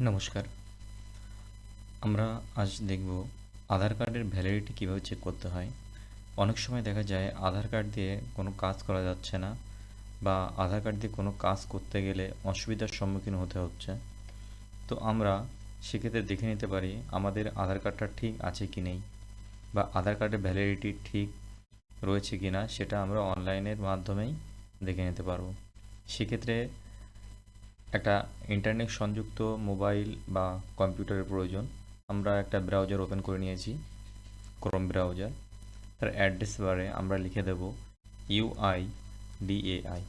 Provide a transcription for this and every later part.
নমস্কার। আমরা আজ দেখব আধার কার্ডের ভ্যালিডিটি কীভাবে চেক করতে হয়। অনেক সময় দেখা যায় আধার কার্ড দিয়ে কোনো কাজ করা যাচ্ছে না বা আধার কার্ড দিয়ে কোনো কাজ করতে গেলে অসুবিধার সম্মুখীন হতে হচ্ছে। তো আমরা সেক্ষেত্রে দেখে নিতে পারি আমাদের আধার কার্ডটা ঠিক আছে কি নেই বা আধার কার্ডের ভ্যালিডিটি ঠিক রয়েছে কি না সেটা আমরা অনলাইনের মাধ্যমেই দেখে নিতে পারব। সেক্ষেত্রে একটা ইন্টারনেট সংযুক্ত মোবাইল বা কম্পিউটারের প্রয়োজন। আমরা একটা ব্রাউজার ওপেন করে নিয়েছি ক্রোম ব্রাউজার তার অ্যাড্রেস বারে আমরা লিখে দেব ইউআই ডিএআই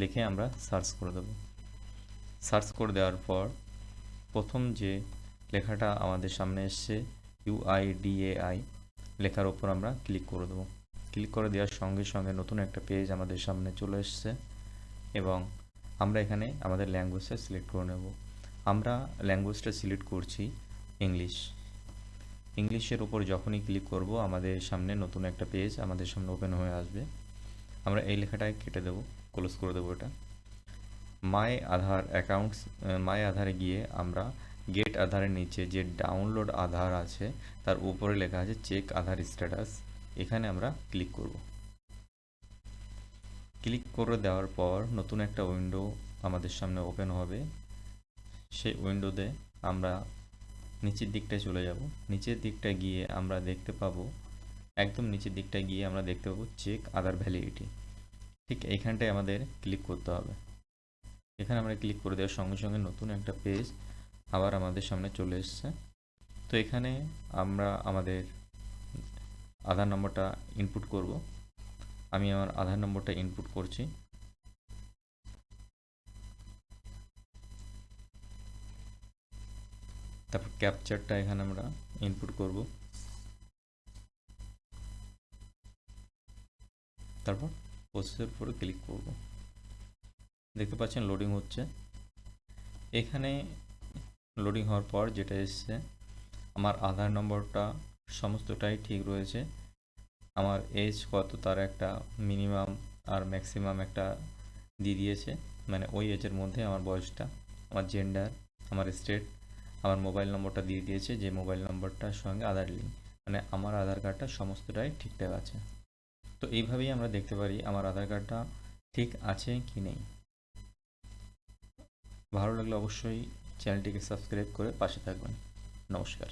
লিখে আমরা সার্চ করে দেব। সার্চ করে দেওয়ার পর প্রথম যে লেখাটা আমাদের সামনে এসছে ইউআই ডিএআই লেখার ওপর আমরা ক্লিক করে দেবো। ক্লিক করে দেওয়ার সঙ্গে সঙ্গে নতুন একটা পেজ আমাদের সামনে চলে এসছে এবং আমরা এখানে আমাদের ল্যাঙ্গুয়েজটা সিলেক্ট করে নেব। আমরা ল্যাঙ্গুয়েজটা সিলেক্ট করছি ইংলিশ ইংলিশের উপর যখনই ক্লিক করব, আমাদের সামনে নতুন একটা পেজ আমাদের সামনে ওপেন হয়ে আসবে। আমরা এই লেখাটাকে কেটে দেবো ক্লোজ করে দেবো এটা। মাই আধার অ্যাকাউন্টস মাই আধারে গিয়ে আমরা গেট আধারের নিচে যে ডাউনলোড আধার আছে, তার উপরে লেখা আছে চেক আধার স্ট্যাটাস এখানে আমরা ক্লিক করব। ক্লিক করে দেওয়ার পর নতুন একটা উইন্ডো আমাদের সামনে ওপেন হবে। সেই উইন্ডোতে আমরা নিচের দিকটায় চলে যাব। নিচের দিকটায় গিয়ে আমরা দেখতে পাবো, একদম নিচের দিকটায় গিয়ে আমরা দেখতে পাবো চেক আধার ভ্যালিডিটি ঠিক এইখানটায় আমাদের ক্লিক করতে হবে। এখানে আমরা ক্লিক করে দেওয়ার সঙ্গে সঙ্গে নতুন একটা পেজ আবার আমাদের সামনে চলে এসছে। তো এখানে আমরা আমাদের আধার নম্বরটা ইনপুট করব। আমি আমার আধার নম্বরটা ইনপুট করছি। তারপর ক্যাপচারটা এখানে আমরা ইনপুট করব। তারপর প্রসেসের উপরে ক্লিক করব। দেখতে পাচ্ছেন লোডিং হচ্ছে। এখানে লোডিং হওয়ার পর যেটা এসছে, আমার আধার নম্বরটা সমস্তটাই ঠিক রয়েছে। আমার এজ কত তার একটা মিনিমাম আর ম্যাক্সিমাম একটা দিয়ে দিয়েছে। মানে ওই এজের মধ্যে আমার বয়সটা, আমার জেন্ডার আমার স্টেট আমার মোবাইল নম্বরটা দিয়ে দিয়েছে যে মোবাইল নম্বরটার সঙ্গে আধার লিঙ্ক মানে আমার আধার কার্ডটা সমস্তটাই ঠিকঠাক আছে। তো এইভাবেই আমরা দেখতে পারি আমার আধার কার্ডটা ঠিক আছে কি নেই। ভালো লাগলে অবশ্যই চ্যানেলটিকে সাবস্ক্রাইব করে পাশে থাকবেন। নমস্কার।